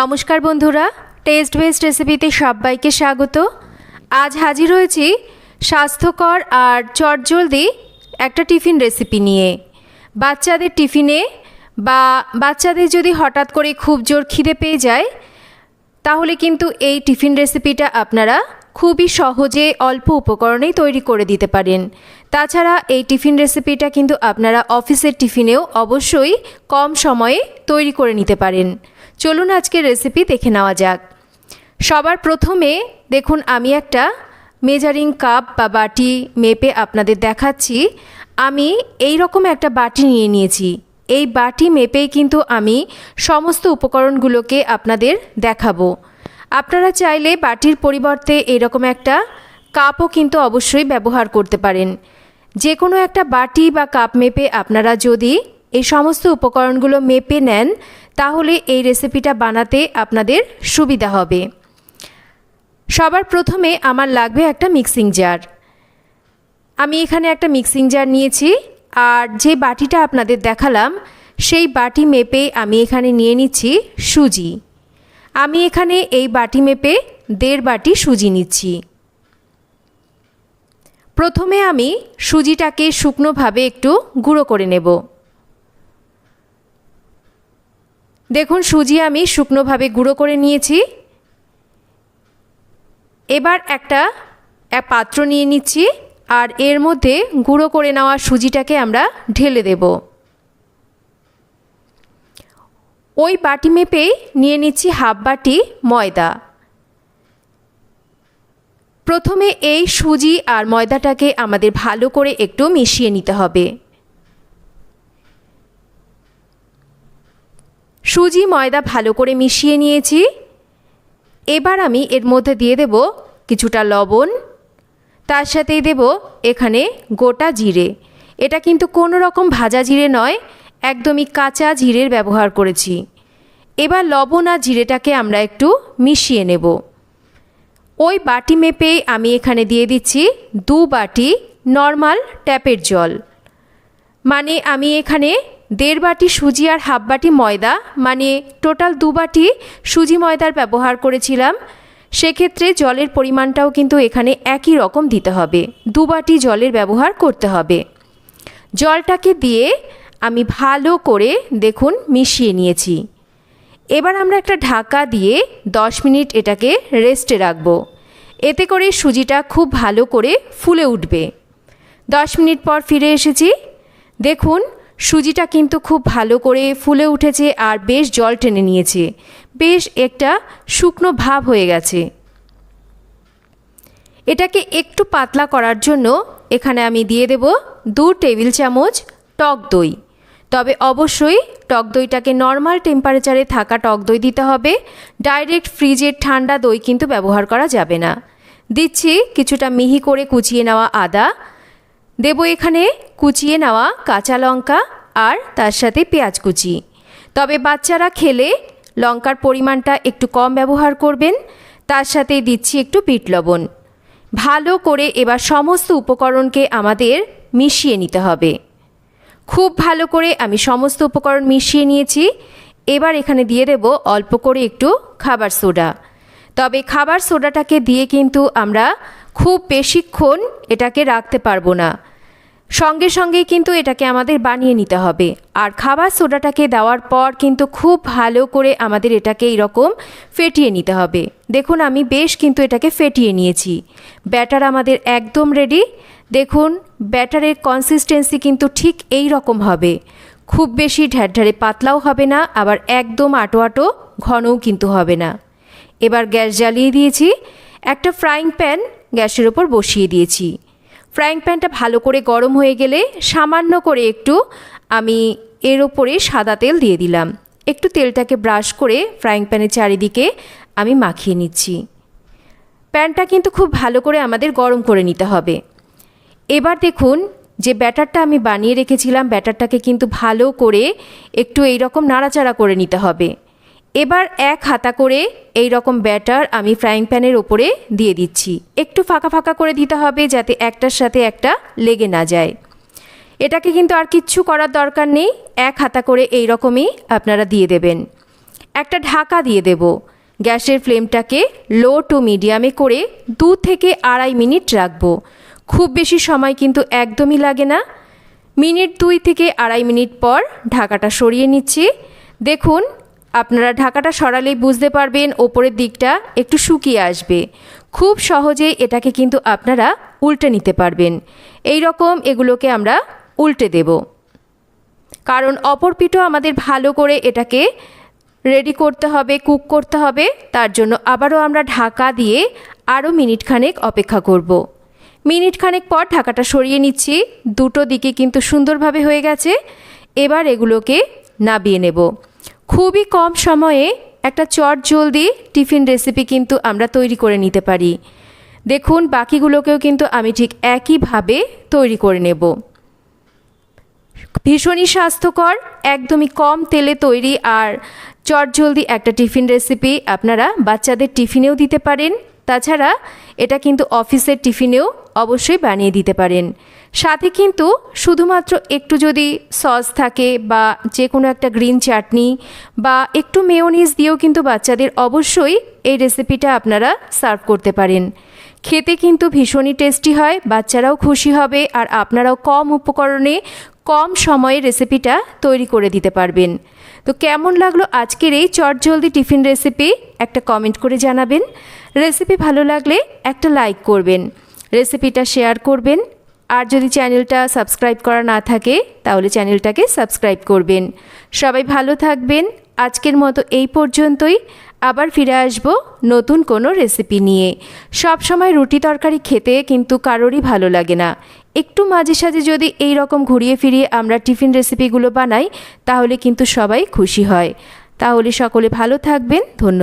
নমস্কার বন্ধুরা test best রেসিপিতে সবাইকে স্বাগত। আজ হাজির হয়েছি স্বাস্থ্যকর আর চটজলদি একটা টিফিন রেসিপি নিয়ে। বাচ্চাদের টিফিনে বা বাচ্চাদের যদি হঠাৎ করে খুব জোর খিদে পেয়ে যায়, তাহলে কিন্তু এই টিফিন রেসিপিটা আপনারা খুবই সহজে অল্প উপকরণেই তৈরি করে দিতে পারেন। তাছাড়া এই টিফিন রেসিপিটা কিন্তু আপনারা অফিসের টিফিনেও অবশ্যই কম সময়ে তৈরি করে নিতে পারেন। চলুন আজকের রেসিপি দেখে নেওয়া যাক। সবার প্রথমে দেখুন, আমি একটা মেজারিং কাপ বা বাটি মেপে আপনাদের দেখাচ্ছি। আমি এই রকম একটা বাটি নিয়ে নিয়েছি। এই বাটি মেপেই কিন্তু আমি সমস্ত উপকরণগুলোকে আপনাদের দেখাবো। আপনারা চাইলে বাটির পরিবর্তে এরকম একটা কাপও কিন্তু অবশ্যই ব্যবহার করতে পারেন। যে কোনো একটা বাটি বা কাপ মেপে আপনারা যদি এই সমস্ত উপকরণগুলো মেপে নেন, তাহলে এই রেসিপিটা বানাতে আপনাদের সুবিধা হবে। সবার প্রথমে আমার লাগবে একটা মিক্সিং জার। আমি এখানে একটা মিক্সিং জার নিয়েছি, আর যে বাটিটা আপনাদের দেখালাম, সেই বাটি মেপে আমি এখানে নিয়ে নিচ্ছি সুজি। আমি এখানে এই বাটি মেপে দেড় বাটি সুজি নিচ্ছি। প্রথমে আমি সুজিটাকে শুকনোভাবে একটু গুঁড়ো করে নেব। দেখুন, সুজি আমি শুকনোভাবে গুঁড়ো করে নিয়েছি। এবার একটা এক পাত্র নিয়ে নিচ্ছি, আর এর মধ্যে গুঁড়ো করে নেওয়া সুজিটাকে আমরা ঢেলে দেব। ওই বাটি মেপেই নিয়ে নিচ্ছি হাফ বাটি ময়দা। প্রথমে এই সুজি আর ময়দাটাকে আমাদের ভালো করে একটু মিশিয়ে নিতে হবে। সুজি ময়দা ভালো করে মিশিয়ে নিয়েছি। এবার আমি এর মধ্যে দিয়ে দেব কিছুটা লবণ। তার সাথেই দেব এখানে গোটা জিরে। এটা কিন্তু কোনো রকম ভাজা জিরে নয়, একদমই কাঁচা জিরের ব্যবহার করেছি। এবার লবণ আর জিরেটাকে আমরা একটু মিশিয়ে নেব। ওই বাটি মেপেই আমি এখানে দিয়ে দিচ্ছি দু বাটি নর্মাল ট্যাপের জল। মানে আমি এখানে দেড় বাটি সুজি আর হাফ বাটি ময়দা মানে টোটাল দু বাটি সুজি ময়দার ব্যবহার করেছিলাম। সেক্ষেত্রে জলের পরিমাণটাও কিন্তু এখানে একই রকম দিতে হবে। দু বাটি জলের ব্যবহার করতে হবে। জলটাকে দিয়ে আমি ভালো করে দেখুন মিশিয়ে নিয়েছি। এবার আমরা একটা ঢাকা দিয়ে দশ মিনিট এটাকে রেস্টে রাখব। এতে করে সুজিটা খুব ভালো করে ফুলে উঠবে। দশ মিনিট পর ফিরে এসেছি। দেখুন সুজিটা কিন্তু খুব ভালো করে ফুলে উঠেছে আর বেশ জল টেনে নিয়েছে। বেশ একটা শুকনো ভাব হয়ে গেছে। এটাকে একটু পাতলা করার জন্য এখানে আমি দিয়ে দেব দু টেবিল চামচ টক দই। তবে অবশ্যই টক দইটাকে নর্মাল টেম্পারেচারে থাকা টক দই দিতে হবে। ডাইরেক্ট ফ্রিজের ঠান্ডা দই কিন্তু ব্যবহার করা যাবে না। দিচ্ছি কিছুটা মিহি করে কুচিয়ে নেওয়া আদা। দেব এখানে কুচিয়ে নেওয়া কাঁচা লঙ্কা আর তার সাথে পেঁয়াজ কুচি। তবে বাচ্চারা খেলে লঙ্কার পরিমাণটা একটু কম ব্যবহার করবেন। তার সাথে দিচ্ছি একটু বিট লবণ। ভালো করে এবার সমস্ত উপকরণকে আমাদের মিশিয়ে নিতে হবে। খুব ভালো করে আমি সমস্ত উপকরণ মিশিয়ে নিয়েছি। এবার এখানে দিয়ে দেব অল্প করে একটু খাবার সোডা। তবে খাবার সোডাটাকে দিয়ে কিন্তু আমরা খুব বেশিক্ষণ এটাকে রাখতে পারব না। সঙ্গে সঙ্গে কিন্তু এটাকে আমাদের বানিয়ে নিতে হবে। আর খাবার সোডাটাকে দেওয়ার পর কিন্তু খুব ভালো করে আমাদের এটাকে এইরকম ফেটিয়ে নিতে হবে। দেখুন, আমি বেশ কিন্তু এটাকে ফেটিয়ে নিয়েছি। ব্যাটার আমাদের একদম রেডি দেখুন, ব্যাটারের কনসিস্টেন্সি কিন্তু ঠিক এই রকম হবে। খুব বেশি ঢ্যারঢ্যারে পাতলাও হবে না, আবার একদম আটো আটো ঘনও কিন্তু হবে না। এবার গ্যাস জ্বালিয়ে দিয়েছি। একটা ফ্রাইং প্যান গ্যাসের ওপর বসিয়ে দিয়েছি। ফ্রাইং প্যানটা ভালো করে গরম হয়ে গেলে সামান্য করে একটু আমি এর ওপরে সাদা তেল দিয়ে দিলাম। একটু তেলটাকে ব্রাশ করে ফ্রাইং প্যানের চারিদিকে আমি মাখিয়ে নিচ্ছি। প্যানটা কিন্তু খুব ভালো করে আমাদের গরম করে নিতে হবে। এবার দেখুন যে ব্যাটারটা আমি বানিয়ে রেখেছিলাম, ব্যাটারটাকে কিন্তু ভালো করে একটু এই রকম নাড়াচাড়া করে নিতে হবে। এবার এক হাতা করে এই রকম ব্যাটার আমি ফ্রাইং প্যানের ওপরে দিয়ে দিচ্ছি। একটু ফাঁকা ফাঁকা করে দিতে হবে যাতে একটার সাথে একটা লেগে না যায়। এটাকে কিন্তু আর কিচ্ছু করার দরকার নেই। এক হাতা করে এই রকমই আপনারা দিয়ে দেবেন। একটা ঢাকা দিয়ে দেব। গ্যাসের ফ্লেমটাকে লো টু মিডিয়ামে করে দু থেকে আড়াই মিনিট রাখব। খুব বেশি সময় কিন্তু একদমই লাগে না। মিনিট দুই থেকে আড়াই মিনিট পর ঢাকাটা সরিয়ে নিচ্ছি। দেখুন আপনারা ঢাকাটা সরালেই বুঝতে পারবেন ওপরের দিকটা একটু শুকিয়ে আসবে। খুব সহজেই এটাকে কিন্তু আপনারা উল্টে নিতে পারবেন। এই রকম এগুলোকে আমরা উল্টে দেব। কারণ অপর পিঠও আমাদের ভালো করে এটাকে রেডি করতে হবে, কুক করতে হবে, তার জন্য আবারও আমরা ঢাকা দিয়ে আরও মিনিটখানেক অপেক্ষা করব। মিনিটখানেক পর ঢাকাটা সরিয়ে নিচ্ছি। দুটো দিকে কিন্তু সুন্দরভাবে হয়ে গেছে। এবার এগুলোকে নাবিয়ে নেব। খুবই কম সময়ে একটা চট জলদি টিফিন রেসিপি কিন্তু আমরা তৈরি করে নিতে পারি। দেখুন, বাকিগুলোকেও কিন্তু আমি ঠিক একইভাবে তৈরি করে নেব। ভীষণই স্বাস্থ্যকর, একদমই কম তেলে তৈরি আর চটজলদি একটা টিফিন রেসিপি আপনারা বাচ্চাদের টিফিনেও দিতে পারেন। তাছাড়া এটা কিন্তু অফিসের টিফিনেও অবশ্যই বানিয়ে দিতে পারেন। সাথে কিন্তু শুধুমাত্র একটু যদি সস থাকে বা যে কোনো একটা গ্রিন চাটনি বা একটু মেয়োনিজ দিয়েও কিন্তু বাচ্চাদের অবশ্যই এই রেসিপিটা আপনারা সার্ভ করতে পারেন। খেতে কিন্তু ভীষণই টেস্টি হয়, বাচ্চারাও খুশি হবে আর আপনারাও কম উপকরণে, কম সময়ে রেসিপিটা তৈরি করে দিতে পারবেন। তো কেমন লাগল আজকের এই চটজলদি টিফিন রেসিপি? একটা কমেন্ট করে জানাবেন। রেসিপি ভালো লাগলে একটা লাইক করবেন। রেসিপিটা শেয়ার করবেন। আর যদি চ্যানেলটা সাবস্ক্রাইব করা না থাকে, তাহলে চ্যানেলটাকে সাবস্ক্রাইব করবেন। সবাই ভালো থাকবেন। আজকের মতো এই পর্যন্তই। আবার ফিরে আসব নতুন কোনো রেসিপি নিয়ে। সব সময় রুটি তরকারি খেতে কিন্তু কারোরই ভালো লাগে না। একটু মাঝে সাঝে যদি এই রকম ঘুরিয়ে ফিরিয়ে আমরা টিফিন রেসিপিগুলো বানাই, তাহলে কিন্তু সবাই খুশি হয়। তাহলে সকলে ভালো থাকবেন। ধন্যবাদ।